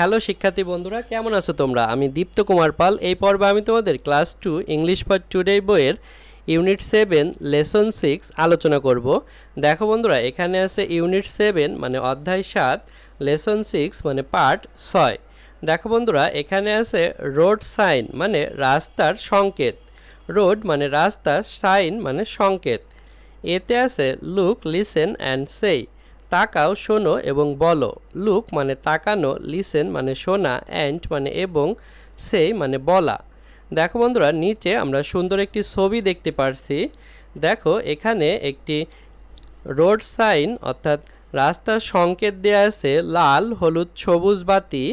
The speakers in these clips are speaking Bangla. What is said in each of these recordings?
হ্যালো শিক্ষার্থী বন্ধুরা, কেমন আছো তোমরা? আমি দীপ্ত কুমার পাল। এই পর্বে আমি তোমাদের class two English for today বইয়ের ইউনিট সেভেন, লেসন সিক্স আলোচনা করব। দেখো বন্ধুরা, এখানে আছে ইউনিট সেভেন মানে অধ্যায় সাত, লেসন সিক্স মানে পার্ট ছয়। দেখো বন্ধুরা, এখানে আছে রোড সাইন মানে রাস্তার সংকেত। রোড মানে রাস্তা, সাইন মানে সংকেত। এতে আছে লুক, লিসেন, অ্যান্ড সেই। তাকাও, শোনো এবং বলো। লুক মানে তাকানো, লিসেন মানে শোনা, অ্যান্ড মানে এবং সেই মানে বলা। দেখো বন্ধুরা, নিচে আমরা সুন্দর একটি ছবি দেখতে পারছি। দেখো, এখানে একটি রোড সাইন, অর্থাৎ রাস্তার সংকেত দেওয়া আছে, লাল, হলুদ, সবুজ বাতি।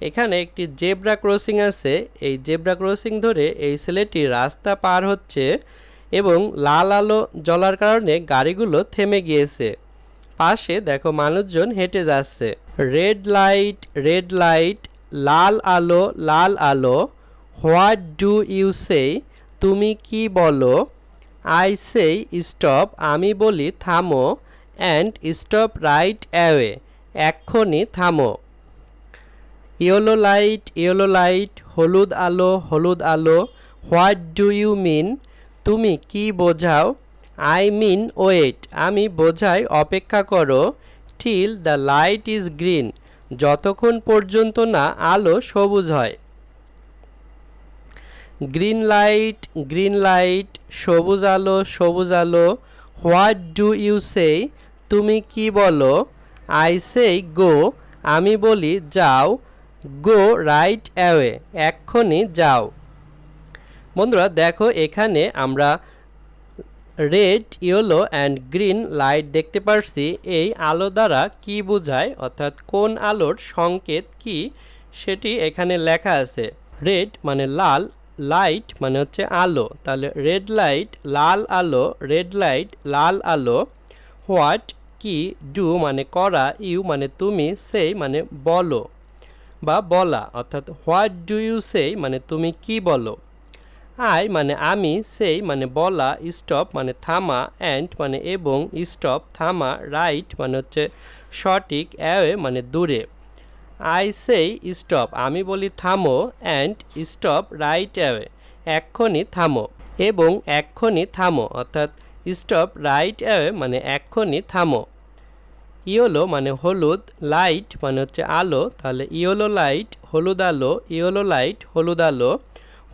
এখানে একটি জেব্রা ক্রসিং আছে। এই জেব্রা ক্রসিং ধরে এই ছেলেটি রাস্তা পার হচ্ছে এবং লাল আলো জ্বলার কারণে গাড়িগুলো থেমে গিয়েছে। পাশে দেখো মানুষজন হেঁটে যাচ্ছে। রেড লাইট রেড লাইট লাল আলো লাল আলো। হোয়াট ডু ইউ সে তুমি কি বলো? আই সেই স্টপ আমি বলি, থামো অ্যান্ড স্টপ রাইট অ্যাওয়ে এক্ষুনি থামো। ইয়েলো লাইট ইয়েলো লাইট হলুদ আলো হলুদ আলো। হোয়াট ডু ইউ মিন তুমি কি বোঝাও? আই মিন ওয়েট, আমি বোঝাই, অপেক্ষা করো, till the light is green, যতক্ষণ পর্যন্ত না আলো সবুজ হয়। গ্রিন লাইট গ্রিন লাইট, সবুজ আলো সবুজ আলো, হোয়াট ডু ইউ সে, তুমি কি বলো? আই সেই গো, আমি বলি, যাও, গো রাইট অ্যাওয়ে, এক্ষুনি যাও। বন্ধুরা, দেখো এখানে আমরা red yellow and green light দেখতে পারছি। এই আলো দ্বারা কি বোঝায়? অর্থাৎ কোন আলোর সংকেত কি? সেটি এখানে লেখা আছে। রেড মানে লাল লাইট মানে হচ্ছে আলো। তাহলে রেড লাইট লাল আলো রেড লাইট লাল আলো। হোয়াট কি ডু মানে করা ইউ মানে তুমি সেই মানে বলো বা বলা। অর্থাৎ হোয়াট ডু ইউ সেই মানে তুমি কি বলো। আই মানে আমি, সেই মানে বলা স্টপ মানে থামা অ্যান্ড মানে এবং স্টপ থামা রাইট মানে হচ্ছে সঠিক অ্যাওয়ে মানে দূরে। আই সেই স্টপ আমি বলি থামো অ্যান্ড স্টপ রাইট অ্যাওয়ে এক্ষুনি থামো, এবং এক্ষুনি থামো, অর্থাৎ স্টপ রাইট অ্যাওয়ে মানে এক্ষুনি থামো। ইয়েলো মানে হলুদ লাইট মানে হচ্ছে আলো, তাহলে ইয়েলো লাইট হলুদ আলো, ইয়েলো লাইট হলুদ আলো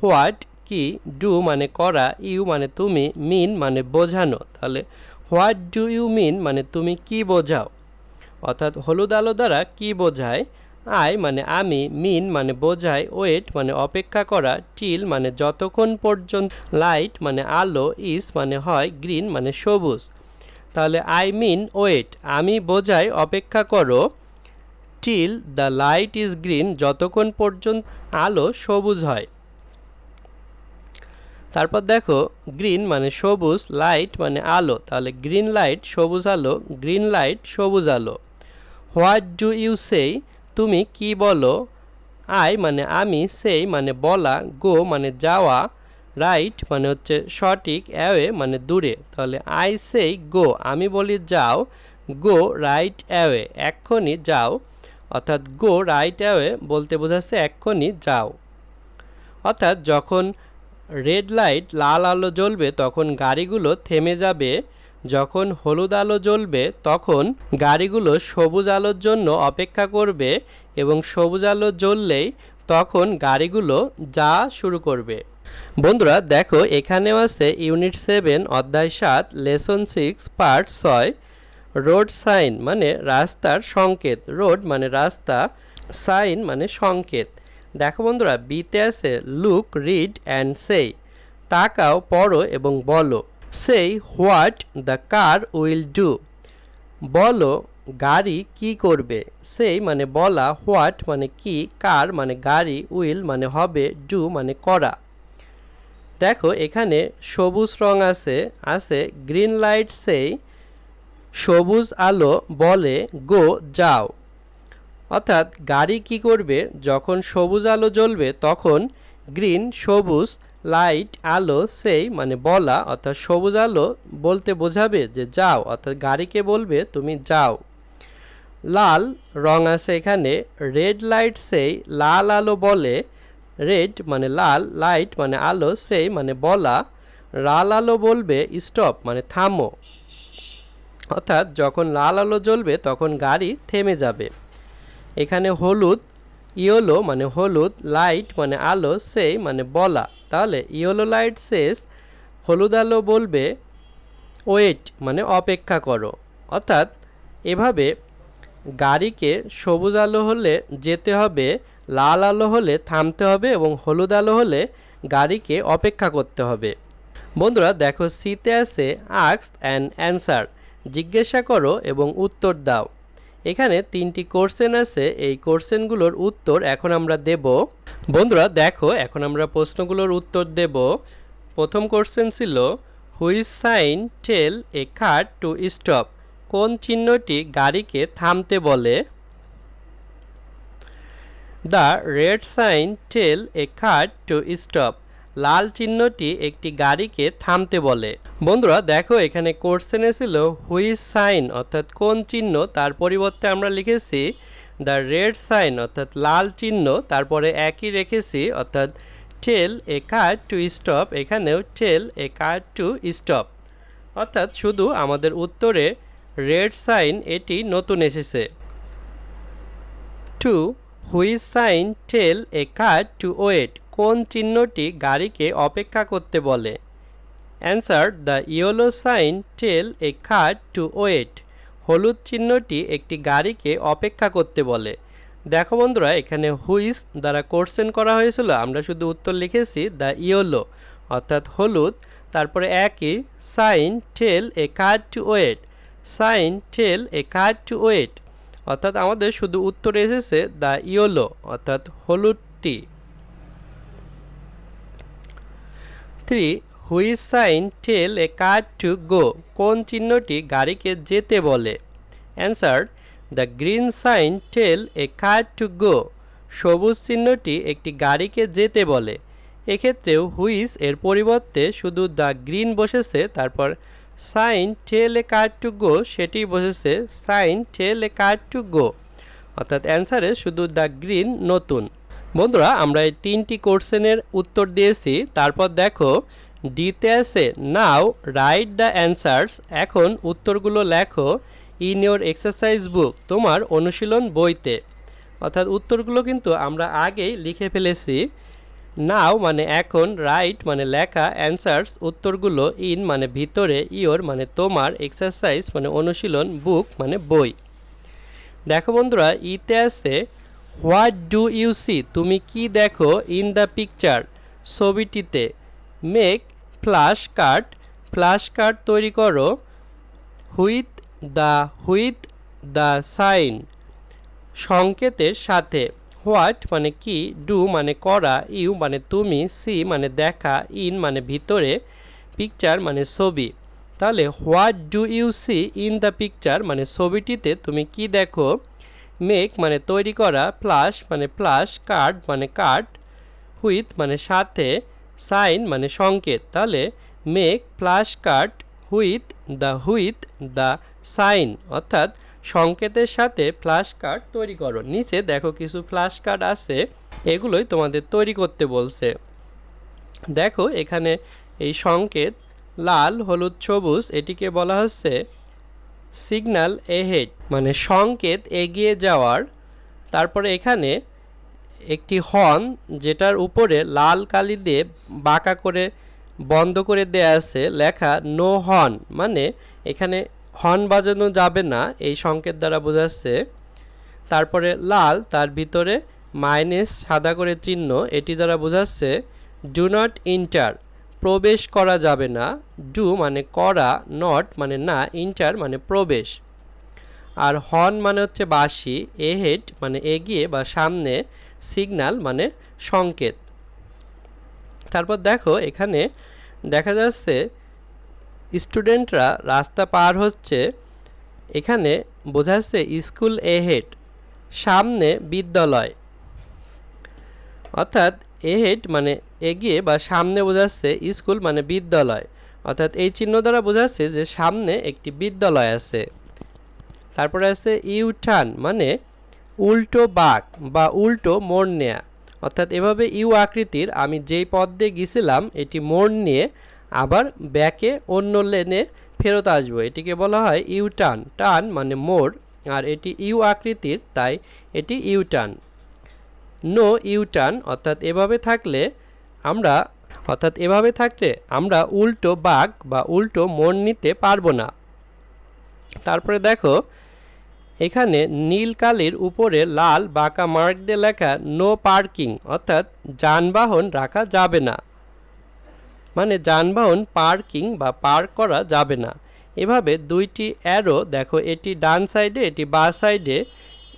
হোয়াট কি ডু মানে করা, ইউ মানে তুমি মিন মানে বোঝানো। তাহলে হোয়াট ডু ইউ মিন মানে তুমি কি বোঝাও? অর্থাৎ হলুদ আলো দ্বারা কি বোঝায়? আই মানে আমি মিন মানে বোঝায় ওয়েট মানে অপেক্ষা করা টিল মানে যতক্ষণ পর্যন্ত লাইট মানে আলো ইস মানে হয় গ্রিন মানে সবুজ। তাহলে আই মিন ওয়েট আমি বোঝাই অপেক্ষা করো till the light is green যতক্ষণ পর্যন্ত আলো সবুজ হয়। তারপর দেখো গ্রিন মানে সবুজ লাইট মানে আলো। তাহলে গ্রিন লাইট সবুজ আলো গ্রিন লাইট সবুজ আলো। হোয়াট ডু ইউ সেই তুমি কি বলো? আই মানে আমি সেই মানে বলা গো মানে যাওয়া রাইট মানে হচ্ছে সঠিক অ্যাওয়ে মানে দূরে। তাহলে আই সেই গো আমি বলি যাও গো রাইট অ্যাওয়ে এক্ষুনি যাও। অর্থাৎ গো রাইট অ্যাওয়ে বলতে বোঝাচ্ছে এক্ষুনি যাও। অর্থাৎ যখন রেড লাইট লাল আলো জ্বলবে তখন গাড়িগুলো থেমে যাবে। যখন হলুদ আলো জ্বলবে তখন গাড়িগুলো সবুজ আলোর জন্য অপেক্ষা করবে এবং সবুজ আলো জ্বললেই তখন গাড়িগুলো যা শুরু করবে। বন্ধুরা, দেখো, এখানেও আছে ইউনিট সেভেন, অধ্যায় সাত, লেসন সিক্স, পার্ট ছয়। রোড সাইন মানে রাস্তার সংকেত। রোড মানে রাস্তা, সাইন মানে সংকেত। দেখো বন্ধুরা, বিতে আছে লুক রিড অ্যান্ড সেই তাকাও, পড়ো এবং বলো। সেই what the car will do বলো, গাড়ি কি করবে। সেই মানে বলা হোয়াট মানে কি কার মানে গাড়ি উইল মানে হবে ডু মানে করা। দেখো, এখানে সবুজ রং আছে আছে গ্রিন লাইট সেই সবুজ আলো বলে গো যাও। অর্থাৎ গাড়ি কি করবে? যখন সবুজ আলো জ্বলবে, তখন গ্রিন, সবুজ, লাইট, আলো, সেই মানে বলা, অর্থাৎ সবুজ আলো বলতে বোঝাবে যে যাও, অর্থাৎ গাড়িকে বলবে, তুমি যাও। লাল রং আছে এখানে রেড লাইট সেই, লাল আলো বলে রেড মানে লাল লাইট মানে আলো, সেই মানে বলা, লাল আলো বলবে স্টপ মানে থামো। অর্থাৎ যখন লাল আলো জ্বলবে, তখন গাড়ি থেমে যাবে। এখানে হলুদ, ইয়েলো মানে হলুদ, লাইট মানে আলো, সেই মানে বলা। তাহলে ইয়েলো লাইট শেষ, হলুদ আলো বলবে, ওয়েট মানে অপেক্ষা করো। অর্থাৎ এভাবে গাড়িকে সবুজ আলো হলে যেতে হবে, লাল আলো হলে থামতে হবে এবং হলুদ আলো হলে গাড়িকে অপেক্ষা করতে হবে। বন্ধুরা, দেখো সিতে আছে আক্স অ্যান্ড অ্যান্সার জিজ্ঞাসা করো এবং উত্তর দাও। এখানে তিনটি কোশ্চেন আছে। এই কোশ্চেনগুলোর উত্তর এখন আমরা দেব। বন্ধুরা, দেখো, এখন আমরা প্রশ্নগুলোর উত্তর দেব। প্রথম কোশ্চেন ছিল which sign tell a car to stop কোন চিহ্নটি গাড়িকে থামতে বলে? The red sign tell a car to stop লাল চিহ্নটি একটি গাড়িকে থামতে বলে। বন্ধুরা, দেখো এখানে কোশ্চেনে ছিল হুইজ সাইন অর্থাৎ কোন চিহ্ন? তার পরিবর্তে আমরা লিখেছি দ্য রেড সাইন অর্থাৎ লাল চিহ্ন। তারপরে একই রেখেছি, অর্থাৎ tell a car to stop এখানেও tell a car to stop অর্থাৎ শুধু আমাদের উত্তরে রেড সাইন এটি নতুন এসেছে। Two which sign tell a car to wait কোন চিহ্নটি গাড়িকে অপেক্ষা করতে বলে? Answer the yellow sign tell a car to wait হলুদ চিহ্নটি একটি গাড়িকে অপেক্ষা করতে বলে। দেখো বন্ধুরা, এখানে হুইস দ্বারা কোশ্চেন করা হয়েছিল। আমরা শুধু উত্তর লিখেছি দ্য ইয়েলো অর্থাৎ হলুদ। তারপরে একই sign tell a car to wait sign tell a car to wait অর্থাৎ আমাদের শুধু উত্তরে এসেছে দ্য ইয়েলো অর্থাৎ হলুদটি। Three which sign tell a car to go, কোন চিহ্নটি গাড়িকে যেতে বলে? Answer the green sign tell a car to go সবুজ চিহ্নটি একটি গাড়িকে যেতে বলে। এক্ষেত্রেও হুইস এর পরিবর্তে শুধু দ্য গ্রিন বসেছে, তারপর sign tell a car to go, সেটি বসেছে sign tell a car to go. অর্থাৎ অ্যান্সারে শুধু দ্য গ্রিন নতুন। বন্ধুরা, আমরা এই তিনটি কোশ্চেনের উত্তর দিয়েছি। তারপর দেখো ডিতে আছে, নাও, রাইট দ্য অ্যান্সার্স। এখন উত্তরগুলো লেখো ইন ইয়োর এক্সারসাইজ বুক, তোমার অনুশীলন বইতে। অর্থাৎ উত্তরগুলো কিন্তু আমরা আগেই লিখে ফেলেছি। নাও মানে এখন, রাইট মানে লেখা, অ্যান্সার্স, উত্তরগুলো ইন মানে ভিতরে ইয়োর মানে তোমার, এক্সারসাইজ মানে অনুশীলন, বুক মানে বই। দেখো বন্ধুরা, ইতে আছে হোয়াট ডু ইউ সি তুমি কি দেখো ইন দ্য পিকচার ছবিটিতে make flash card flash card তৈরি করো with the with the sign সংকেতের সাথে হোয়াট মানে কি ডু মানে করা ইউ মানে তুমি সি মানে দেখা ইন মানে ভিতরে পিকচার মানে ছবি। তাহলে what do you see in the picture মানে ছবিটিতে তুমি কি দেখো? মেক মানে তৈরি করা প্লাস মানে প্লাস কার্ড মানে কার্ড হুইথ মানে সাথে সাইন মানে সংকেত। তাহলে make flash card with the with the sign অর্থাৎ সংকেতের সাথে ফ্ল্যাশ কার্ড তৈরি করো। নিচে দেখো কিছু ফ্ল্যাশ কার্ড আছে, এগুলোই তোমাদের তৈরি করতে বলছে। দেখো এখানে এই সংকেত, লাল, হলুদ, সবুজ, এটিকে বলা হচ্ছে সিগন্যাল এহেড মানে সংকেত এগিয়ে যাওয়ার। তারপরে এখানে একটি হর্ন যেটার উপরে লাল কালি দিয়ে বাঁকা করে, বন্ধ করে দেয়া আছে, লেখা নো হর্ন মানে এখানে হর্ন বাজানো যাবে না, এই সংকেত দ্বারা বোঝাচ্ছে তারপরে লাল, তার ভিতরে মাইনাস সাদা করে চিহ্ন, এটি দ্বারা বোঝাচ্ছে ডু নট ইন্টার প্রবেশ করা যাবে না। ডু মানে করা নট মানে না ইন্টার মানে প্রবেশ। আর হর্ন মানে হচ্ছে বাঁশি এহেড মানে এগিয়ে বা সামনে সিগন্যাল মানে সংকেত। তারপর দেখো, এখানে দেখা যাচ্ছে স্টুডেন্টরা রাস্তা পার হচ্ছে, এখানে বোঝাচ্ছে স্কুল এহেড সামনে বিদ্যালয়। অর্থাৎ এহেড মানে এগিয়ে বা সামনে বোঝাচ্ছে স্কুল মানে বিদ্যালয়। অর্থাৎ এই চিহ্ন দ্বারা বোঝাচ্ছে যে সামনে একটি বিদ্যালয় আছে। তারপরে আছে ইউ টার্ন মানে উল্টো বাঁক বা উল্টো মোড় নেয়া। অর্থাৎ এভাবে ইউ আকৃতির আমি যেই পথ দিয়ে গেছিলাম, এটি মোড় নিয়ে আবার ব্যাকে অন্য লেনে ফেরত আসব। এটিকে বলা হয় ইউ টার্ন টার্ন মানে মোড়, আর এটি ইউ আকৃতির, তাই এটি U turn no U turn অর্থাৎ এভাবে থাকলে আমরা, অর্থাৎ এভাবে থাকলে আমরা উল্টো বাঘ বা উল্টো মোড় নিতে পারব না। তারপরে দেখো, এখানে নীল কালির উপরে লাল বাঁকা মার্ক দিয়ে লেখা নো পার্কিং অর্থাৎ যানবাহন রাখা যাবে না। মানে যানবাহন পার্কিং বা পার্ক করা যাবে না। এভাবে দুইটি অ্যারো, দেখো, এটি ডান সাইডে, এটি বা সাইডে,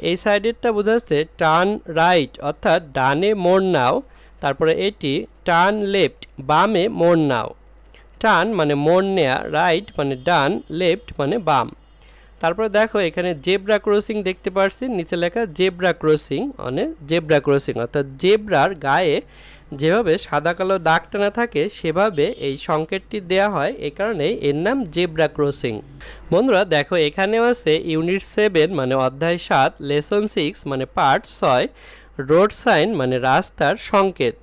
এই সাইডেরটা বোঝাচ্ছে টার্ন রাইট অর্থাৎ ডানে মোড় নাও। তারপরে এটি টার্ন লেফট বামে মোড় নাও। টার্ন মানে মোড় নেয়া রাইট মানে ডান লেফট মানে বাম। তারপরে দেখো এখানে জেব্রা ক্রসিং দেখতে পাচ্ছি নিচে লেখা জেব্রা ক্রসিং মানে জেব্রা ক্রসিং, অর্থাৎ জেব্রার গায়ে যেভাবে সাদা কালো দাগ টানা থাকে, সেভাবে এই সংকেতটি দেয়া হয় এই কারণেই এর নাম জেব্রা ক্রসিং। বন্ধুরা, দেখো এখানেও আছে ইউনিট সেভেন মানে অধ্যায় সাত, লেসন সিক্স মানে পার্ট ছয়, রোড সাইন মানে রাস্তার সংকেত।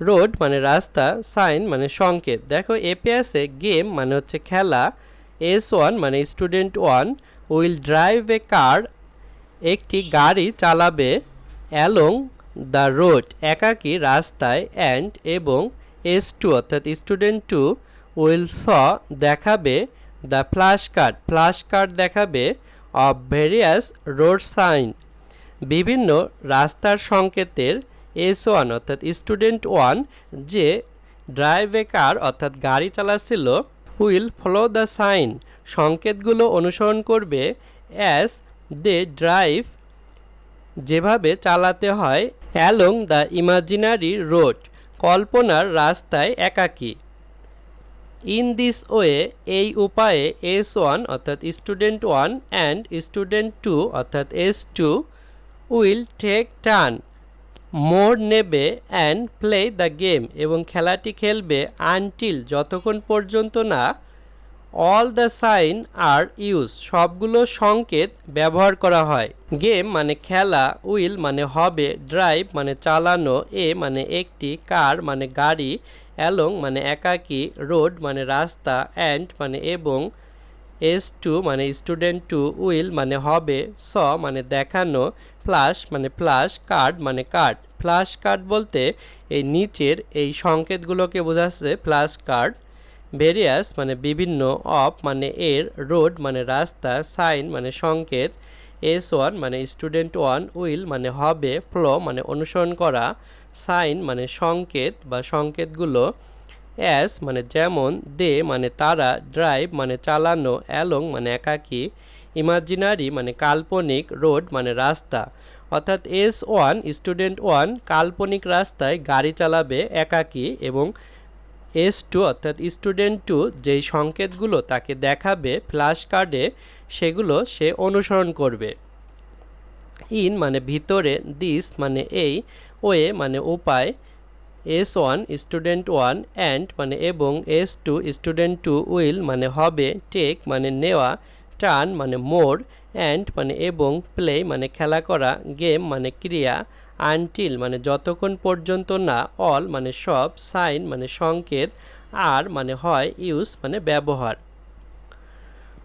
রোড মানে রাস্তা, সাইন মানে সংকেত। দেখো এপে আছে গেম মানে হচ্ছে খেলা। এস ওয়ান মানে student one will drive a car, একটি গাড়ি চালাবে অ্যালং দ্য রোড। একাকী রাস্তায় অ্যান্ড এবং এস টু অর্থাৎ স্টুডেন্ট টু উইল স দেখাবে the flash card. Flash card দেখাবে অফ ভেরিয়াস রোড সাইন। বিভিন্ন রাস্তার সংকেতের এস ওয়ান অর্থাৎ স্টুডেন্ট ওয়ান যে ড্রাইভ এ অর্থাৎ গাড়ি চালাচ্ছিল উইল ফলো দ্য সাইন সংকেতগুলো অনুসরণ করবে অ্যাজ দে ড্রাইভ যেভাবে চালাতে হয় অ্যালং দ্য ইমাজিনারি রোড কল্পনার রাস্তায় একাকী। ইন দিস ওয়ে এই উপায়ে এস ওয়ান অর্থাৎ student one and student two অর্থাৎ S two will take turn মোড় নেবে অ্যান্ড প্লে দ্য গেম এবং খেলাটি খেলবে আনটিল যতক্ষণ পর্যন্ত না all the sign are use সবগুলো সংকেত ব্যবহার করা হয়। গেম মানে খেলা উইল মানে হবে ড্রাইভ মানে চালানো এ মানে একটি কার মানে গাড়ি অ্যালং মানে একাকী রোড মানে রাস্তা অ্যান্ড মানে এবং এস টু মানে স্টুডেন্ট টু উইল মানে হবে, স মানে দেখানো ফ্লাশ মানে ফ্লাশ কার্ড মানে কার্ড ফ্লাশ কার্ড বলতে এই নিচের এই সংকেতগুলোকে বোঝাচ্ছে ফ্লাশ কার্ড ভেরিয়াস মানে বিভিন্ন অফ মানে এর রোড মানে রাস্তা সাইন মানে সংকেত এস ওয়ান মানে স্টুডেন্ট ওয়ান উইল মানে হবে ফ্লো মানে অনুসরণ করা সাইন মানে সংকেত বা সংকেতগুলো অ্যাস মানে যেমন, দে মানে তারা, ড্রাইভ মানে চালানো, অ্যালং মানে একাকী, ইমাজিনারি মানে কাল্পনিক, রোড মানে রাস্তা। অর্থাৎ এস ওয়ান, স্টুডেন্ট ওয়ান, কাল্পনিক রাস্তায় গাড়ি চালাবে, একাকী এবং এস টু, অর্থাৎ স্টুডেন্ট টু, যেই সংকেতগুলো তাকে দেখাবে ফ্ল্যাশ কার্ডে, সেগুলো সে অনুসরণ করবে। ইন মানে ভিতরে, দিস মানে এই, ওয়ে মানে উপায় S one student one and মানে এবং S two student two will মানে হবে, টেক মানে নেওয়া, টার্ন মানে মোড় অ্যান্ড মানে এবং প্লে মানে খেলা করা, গেম মানে ক্রিয়া, আনটিল মানে যতক্ষণ পর্যন্ত না, অল মানে সব, সাইন মানে সংকেত, আর মানে হয় ইউজ মানে ব্যবহার।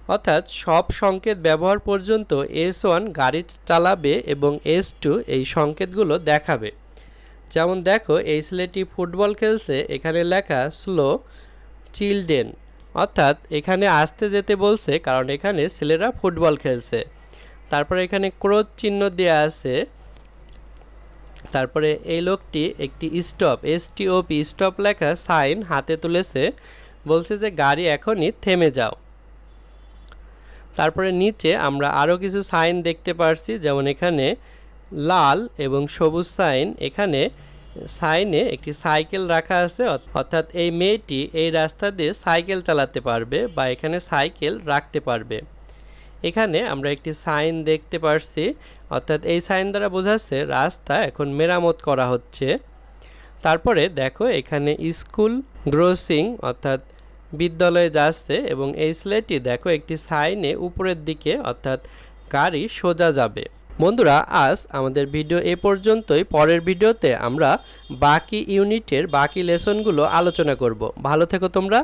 অর্থাৎ সব সংকেত ব্যবহার পর্যন্ত এস ওয়ান গাড়ি চালাবে এবং এস টু এই সংকেতগুলো দেখাবে। যেমন দেখো, এই ছেলেটি ফুটবল খেলছে, এখানে লেখা স্লো চিলড্রেন। অর্থাৎ এখানে আসতে যেতে বলছে, কারণ এখানে ছেলেরা ফুটবল খেলছে। তারপরে এখানে ক্রোধ চিহ্ন দেওয়া আছে। তারপরে এই লোকটি একটি stop S T O P stop লেখা সাইন হাতে তুলেছে, বলছে যে, গাড়ি এখনই থেমে যাও। তারপরে নিচে আমরা আরও কিছু সাইন দেখতে পারছি, যেমন এখানে লাল এবং সবুজ সাইন। এখানে সাইনে একটি সাইকেল রাখা আছে। অর্থাৎ এই মেয়েটি এই রাস্তা দিয়ে সাইকেল চালাতে পারবে বা এখানে সাইকেল রাখতে পারবে। এখানে আমরা একটি সাইন দেখতে পারছি। অর্থাৎ এই সাইন দ্বারা বোঝাচ্ছে রাস্তা এখন মেরামত করা হচ্ছে। তারপরে দেখো এখানে স্কুল গ্রোসিং অর্থাৎ বিদ্যালয়ে যাচ্ছে এবং এই ছেলেটি দেখো একটি সাইনে উপরের দিকে অর্থাৎ গাড়ি সোজা যাবে। বন্ধুরা, আজ আমাদের ভিডিও এ পর্যন্তই। পরের ভিডিওতে আমরা বাকি ইউনিটের বাকি লেসনগুলো আলোচনা করব। ভালো থেকো তোমরা।